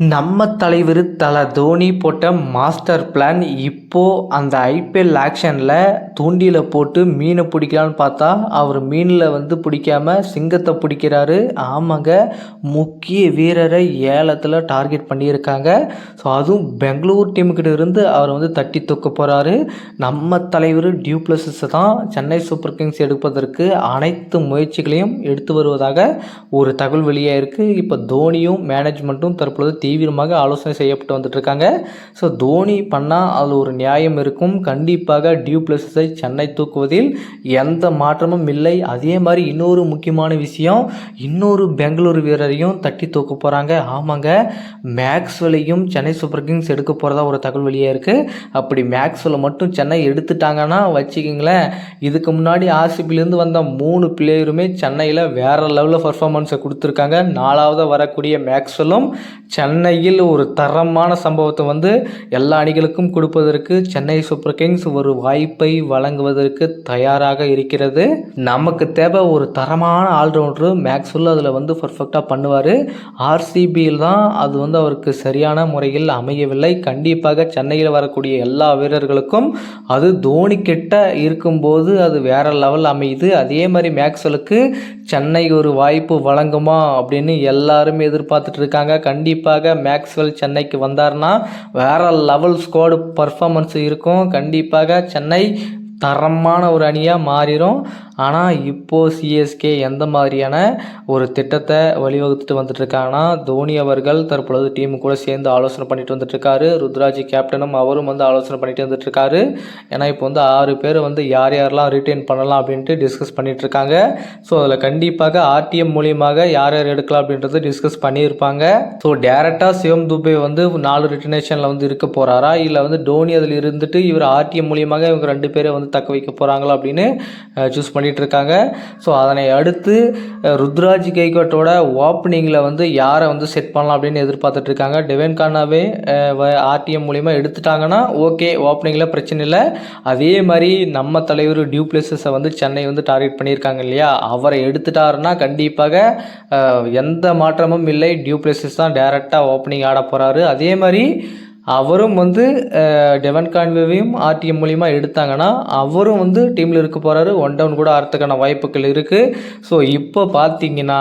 நம்ம தலைவர் தல தோனி போட்ட மாஸ்டர் பிளான் இப்போ அந்த ஐபிஎல் ஆக்ஷனில் தூண்டியில் போட்டு மீனை பிடிக்கலான்னு பார்த்தா அவர் மீனில் வந்து பிடிக்காம சிங்கத்தை பிடிக்கிறாரு. ஆமாங்க முக்கிய வீரரை ஏலத்தில் டார்கெட் பண்ணியிருக்காங்க. ஸோ அதுவும் பெங்களூர் டீமுக்கிட்ட இருந்து அவர் வந்து தட்டி தூக்க போகிறாரு நம்ம தலைவர் டியூப்ளஸஸை தான் சென்னை சூப்பர் கிங்ஸ் எடுப்பதற்கு அனைத்து முயற்சிகளையும் எடுத்து வருவதாக ஒரு தகவல் வெளியாக இருக்குது இப்போ தோனியும் மேனேஜ்மெண்ட்டும் தற்பொழுது தீவிரமாக ஆலோசனை செய்யப்பட்டு வந்துட்டுருக்காங்க. ஸோ தோனி பண்ணால் அதில் ஒரு நியாயம் இருக்கும். கண்டிப்பாக டியூ பிளஸஸை சென்னை தூக்குவதில் எந்த மாற்றமும் இல்லை. அதே மாதிரி இன்னொரு முக்கியமான விஷயம் இன்னொரு பெங்களூரு வீரரையும் தட்டி தூக்க போகிறாங்க ஆமாங்க மேக்ஸ்வெலையும் சென்னை சூப்பர் கிங்ஸ் எடுக்க போகிறதா ஒரு தகவல் வெளியாக இருக்குது அப்படி மேக்ஸ்வெலை மட்டும் சென்னை எடுத்துட்டாங்கன்னா வச்சுக்கிங்களேன் இதுக்கு முன்னாடி ஆர்சிபிலேருந்து வந்த மூணு பிளேயருமே சென்னையில் வேறு லெவலில் பர்ஃபார்மன்ஸை கொடுத்துருக்காங்க. நாலாவதாக வரக்கூடிய மேக்ஸ்வெலும் சென்னையில் ஒரு தரமான சம்பவத்தை வந்து எல்லா அணிகளுக்கும் கொடுப்பதற்கு சென்னை சூப்பர் கிங்ஸ் ஒரு வாய்ப்பை வழங்குவதற்கு தயாராக இருக்கிறது. நமக்கு தேவை ஒரு தரமான ஆல்ரவுண்டரு. மேக்ஸ்வெல் அதில் வந்து பர்ஃபெக்டாக பண்ணுவார். ஆர்சிபியில் தான் அது வந்து அவருக்கு சரியான முறையில் அமையவில்லை. கண்டிப்பாக சென்னையில் வரக்கூடிய எல்லா வீரர்களுக்கும் அது தோனி கிட்ட இருக்கும்போது அது வேற லெவல் அமையுது. அதே மாதிரி மேக்ஸ்வெலுக்கு சென்னை ஒரு வாய்ப்பு வழங்குமா அப்படின்னு எல்லாருமே எதிர்பார்த்துட்டு இருக்காங்க. கண்டிப்பாக மேக்ஸ்வெல் சென்னைக்கு வந்தார்னா வேறு லெவல் ஸ்குவாடு பர்ஃபாமன்ஸ் இருக்கும். கண்டிப்பாக சென்னை தரமான ஒரு அணியாக மாறிடும் ஆனால் இப்போது சிஎஸ்கே எந்த மாதிரியான ஒரு திட்டத்தை வழிவகுத்துட்டு வந்துட்டுருக்காங்கன்னா தோனி அவர்கள் தற்பொழுது டீம் கூட சேர்ந்து ஆலோசனை பண்ணிட்டு வந்துட்டுருக்காரு. ருத்ராஜ் கேப்டனும் அவரும் வந்து ஆலோசனை பண்ணிட்டு வந்துட்டுருக்காரு. ஏன்னா இப்போ வந்து ஆறு பேர் வந்து யார் யாரெல்லாம் ரிட்டைன் பண்ணலாம் அப்படின்ட்டு டிஸ்கஸ் பண்ணிகிட்ருக்காங்க ஸோ அதில் கண்டிப்பாக ஆர்டிஎம் மூலியமாக யார் யார் எடுக்கலாம் அப்படின்றது டிஸ்கஸ் பண்ணியிருப்பாங்க. ஸோ டேரெக்டாக சிவம் துபே வந்து நாலு ரிட்டர்னேஷனில் வந்து இருக்க போகிறாரா இல்லை வந்து டோனி அதில் இருந்துட்டு இவர் ஆர்டிஎம் மூலியமாக இவங்க ரெண்டு பேரை வந்து தக்க வைக்க போகிறாங்களா அப்படின்னு சூஸ் பண்ணி பண்ணிகிட்ருக்காங்க ஸோ அதனை அடுத்து ருத்ராஜ் கைகோட்டோட ஓப்பனிங்கில் வந்து யாரை வந்து செட் பண்ணலாம் அப்படின்னு எதிர்பார்த்துட்ருக்காங்க டெவன் கானாவே ஆர்டிஎம் மூலிமா எடுத்துட்டாங்கன்னா ஓகே ஓப்பனிங்கில் பிரச்சனை இல்லை. அதே மாதிரி நம்ம தலைவர் டியூ வந்து சென்னை வந்து டார்கெட் பண்ணியிருக்காங்க இல்லையா? அவரை எடுத்துட்டாருன்னா கண்டிப்பாக எந்த மாற்றமும் இல்லை. டியூ தான் டேரெக்டாக ஓப்பனிங் ஆட போகிறாரு அதே மாதிரி அவரும் வந்து டெவன் கான்வேவையும் ஆர்டிஎம் மூலிமா எடுத்தாங்கன்னா அவரும் வந்து டீமில் இருக்க போகிறாரு ஒன் டவுன் கூட ஆடுறதுக்கான வாய்ப்புகள் இருக்குது ஸோ இப்போ பார்த்தீங்கன்னா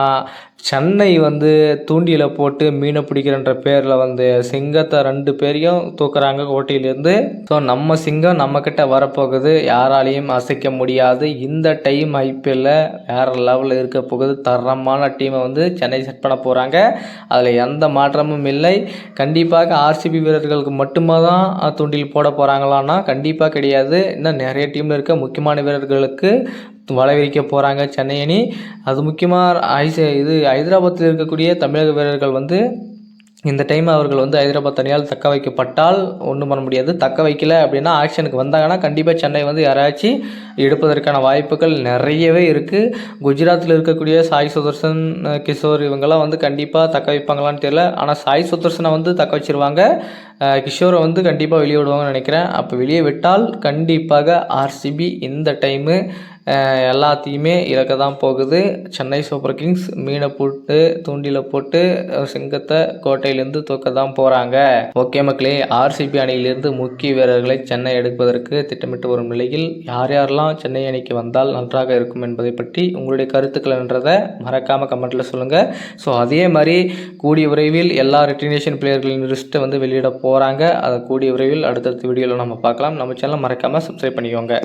சென்னை வந்து தூண்டியில் போட்டு மீனை பிடிக்கிறன்ற பேரில் வந்து சிங்கத்தை ரெண்டு பேரையும் தூக்குறாங்க கோட்டையிலேருந்து ஸோ நம்ம சிங்கம் நம்மக்கிட்ட வரப்போகுது. யாராலையும் அசைக்க முடியாது. இந்த டைம் ஐபிஎல்ல வேறு லெவலில் இருக்க போகுது. தரமான டீமை வந்து சென்னை செட் பண்ண போகிறாங்க அதில் எந்த மாற்றமும் இல்லை. கண்டிப்பாக ஆர்சிபி வீரர்களுக்கு மட்டுமா தான் தூண்டில் போட போகிறாங்களான்னா கண்டிப்பாக கிடையாது. இன்னும் நிறைய டீமில் இருக்க முக்கியமான வீரர்களுக்கு வலை போகிறாங்க சென்னை அணி. அது முக்கியமாக ஐசி இது ஹைதராபாத்தில் இருக்கக்கூடிய தமிழக வீரர்கள் வந்து இந்த டைம் அவர்கள் வந்து ஹைதராபாத் அணியால் தக்க வைக்கப்பட்டால் ஒன்றும் பண்ண முடியாது. தக்க வைக்கல அப்படின்னா ஆக்ஷனுக்கு வந்தாங்கன்னா கண்டிப்பாக சென்னை வந்து யாராச்சும் எடுப்பதற்கான வாய்ப்புகள் நிறையவே இருக்குது குஜராத்தில் இருக்கக்கூடிய சாய் சுதர்சன் கிஷோர் இவங்கெல்லாம் வந்து கண்டிப்பாக தக்க வைப்பாங்களான்னு தெரியல. ஆனால் சாய் சுதர்சனை வந்து தக்க வச்சிருவாங்க. கிஷோரை வந்து கண்டிப்பாக வெளியே விடுவாங்கன்னு நினைக்கிறேன். அப்போ வெளியே விட்டால் கண்டிப்பாக ஆர்சிபி இந்த டைமு எல்லாத்தையுமே இழக்க தான் போகுது. சென்னை சூப்பர் கிங்ஸ் மீனை போட்டு தூண்டில போட்டு சிங்கத்தை கோட்டையிலேருந்து தூக்க தான் போகிறாங்க ஓகே மக்களே ஆர்சிபி அணியிலிருந்து முக்கிய வீரர்களை சென்னை எடுப்பதற்கு திட்டமிட்டு வரும் நிலையில் யார் யாரெல்லாம் சென்னை அணிக்கு வந்தால் நன்றாக இருக்கும் என்பதை பற்றி உங்களுடைய கருத்துக்கள் என்றதை மறக்காமல் கமெண்ட்டில் சொல்லுங்கள் ஸோ அதே மாதிரி கூடிய விரைவில் எல்லா ரெட்டினேஷன் பிளேயர்களின் லிஸ்ட்டை வந்து வெளியிட போகிறாங்க அதை கூடிய விரைவில் அடுத்தடுத்த வீடியோவில் நம்ம பார்க்கலாம். நம்ம சேனலை மறக்காமல் சப்ஸ்கிரைப் பண்ணிக்கோங்க.